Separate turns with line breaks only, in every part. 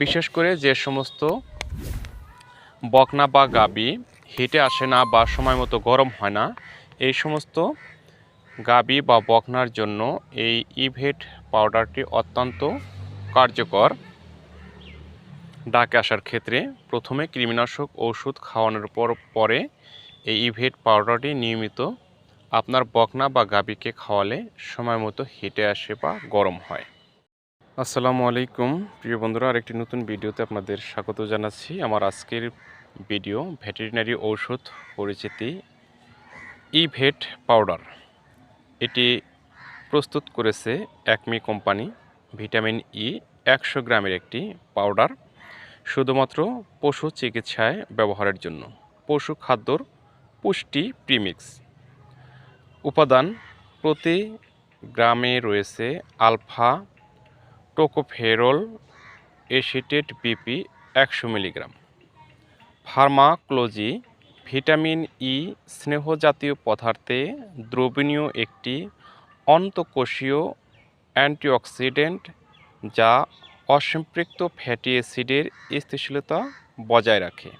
বিশেষ করে যে সমস্ত বকনা বা গাবি হিটে আসে না বা সময় মতো গরম হয় না, এই সমস্ত গাবি বা বকনার জন্য এই ইভেট পাউডারটি অত্যন্ত কার্যকর। ডাকে আসার ক্ষেত্রে প্রথমে কৃমিনাশক ওষুধ খাওয়ানোর পর, পরে এই ইভেট পাউডারটি নিয়মিত আপনার বকনা বা গাবিকে খাওয়ালে সময় মতো হিটে আসে বা গরম হয়। আসসালামু আলাইকুম। প্রিয় বন্ধুরা, আরেকটি নতুন ভিডিওতে আপনাদের স্বাগত জানাচ্ছি। আমার আজকের ভিডিও, ভেটেরিনারি ঔষধ পরিচিতি ইভেট পাউডার। এটি প্রস্তুত করেছে একমি কোম্পানি, ভিটামিন ই একশো গ্রামের একটি পাউডার, শুধুমাত্র পশু চিকিৎসায় ব্যবহারের জন্য। পশু খাদ্যর পুষ্টি প্রিমিক্স। উপাদান প্রতি গ্রামে রয়েছে alpha tocopherol acetate B P একশো মিলিগ্রাম। ফার্মাক্লোজি, ভিটামিন ই স্নেহজাতীয় পদার্থে দ্রবণীয় একটি অন্তঃকোষীয় অ্যান্টিঅক্সিডেন্ট যা অসম্পৃক্ত ফ্যাটি অ্যাসিডের স্থিতিশীলতা বজায় রাখে।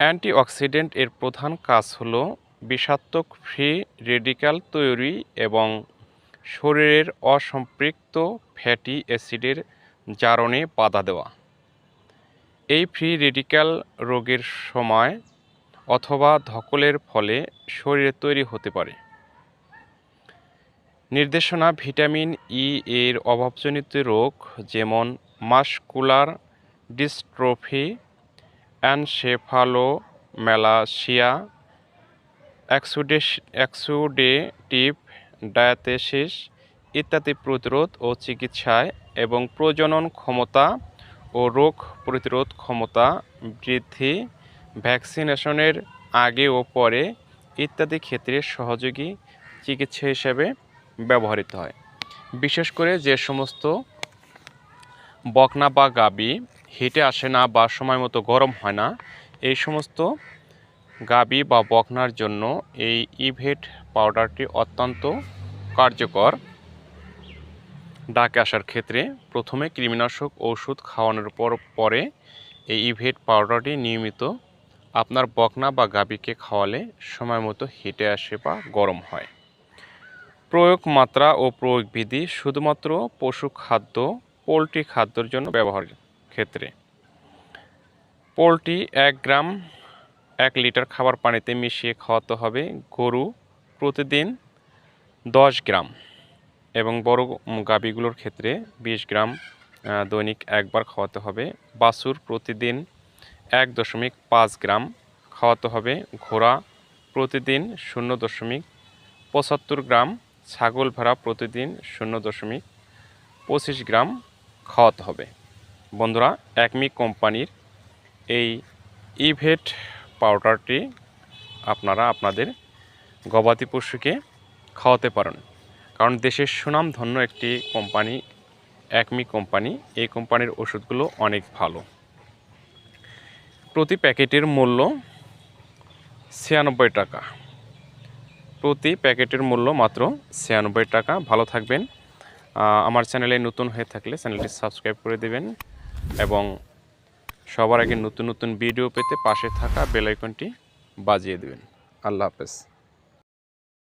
অ্যান্টিঅক্সিডেন্ট এর প্রধান কাজ হলো বিষাক্তক ফ্রি রেডিক্যাল তৈরি এবং শরীরের অসম্পৃক্ত ফ্যাটি অ্যাসিডের জারণে বাধা দেওয়া। এই ফ্রি রেডিক্যাল রোগের সময় অথবা ধকলের ফলে শরীরে তৈরি হতে পারে। নির্দেশনা ভিটামিন ই এর অভাবজনিত রোগ যেমন muscular dystrophy encephalomalacia exudative diathesis ইত্যাদি প্রতিরোধ ও চিকিৎসায় এবং প্রজনন ক্ষমতা ও রোগ প্রতিরোধ ক্ষমতা বৃদ্ধি, ভ্যাকসিনেশনের আগে ও পরে ইত্যাদি ক্ষেত্রে সহযোগী চিকিৎসা হিসেবে ব্যবহৃত হয়। বিশেষ করে যে সমস্ত বকনা বা গাবি, হিটে আসে না বা সময় মতো গরম হয় না, এই সমস্ত গাবি বা বকনার জন্য এই ইভেট পাউডারটি অত্যন্ত কার্যকর। ডাকে আসার ক্ষেত্রে প্রথমে কৃমিনাশক ওষুধ খাওয়ানোর পর, পরে এই ইভেট পাউডারটি নিয়মিত আপনার বকনা বা গাবিকে খাওয়ালে সময় মতো হিটে আসে বা গরম হয়। প্রয়োগ মাত্রা ও প্রয়োগ বিধি শুধুমাত্র পশু খাদ্য, পোলট্রি খাদ্যর জন্য ব্যবহার ক্ষেত্রে। পোলট্রি এক গ্রাম এক লিটার খাবার পানিতে মিশিয়ে খাওয়াতে হবে গরু প্রতিদিন দশ গ্রাম এবং বড় গাবিগুলোর ক্ষেত্রে বিশ গ্রাম দৈনিক একবার খাওয়াতে হবে। বাছুর প্রতিদিন এক দশমিক পাঁচ গ্রাম খাওয়াতে হবে। ঘোড়া প্রতিদিন শূন্য দশমিক পঁচাত্তর গ্রাম, ছাগল ভেড়া প্রতিদিন শূন্য দশমিক পঁচিশ গ্রাম খাওয়াতে হবে। বন্ধুরা, একমি কোম্পানির এই ইভেট পাউডারটি আপনারা আপনাদের গবাদি পশুকে খাওয়াতে পারেন। কারণ দেশের সুনামধন্য একটি কোম্পানি, একমি কোম্পানি, এই কোম্পানির ওষুধগুলো অনেক ভালো। প্রতি প্যাকেটের মূল্য ছিয়ানব্বই টাকা। প্রতি প্যাকেটের মূল্য মাত্র ছিয়ানব্বই টাকা। ভালো থাকবেন। আমার চ্যানেলে নতুন হয়ে থাকলে চ্যানেলটি সাবস্ক্রাইব করে দেবেন এবং সবার আগে নতুন নতুন ভিডিও পেতে পাশে থাকা বেলাইকনটি বাজিয়ে দেবেন। আল্লাহ হাফেজ।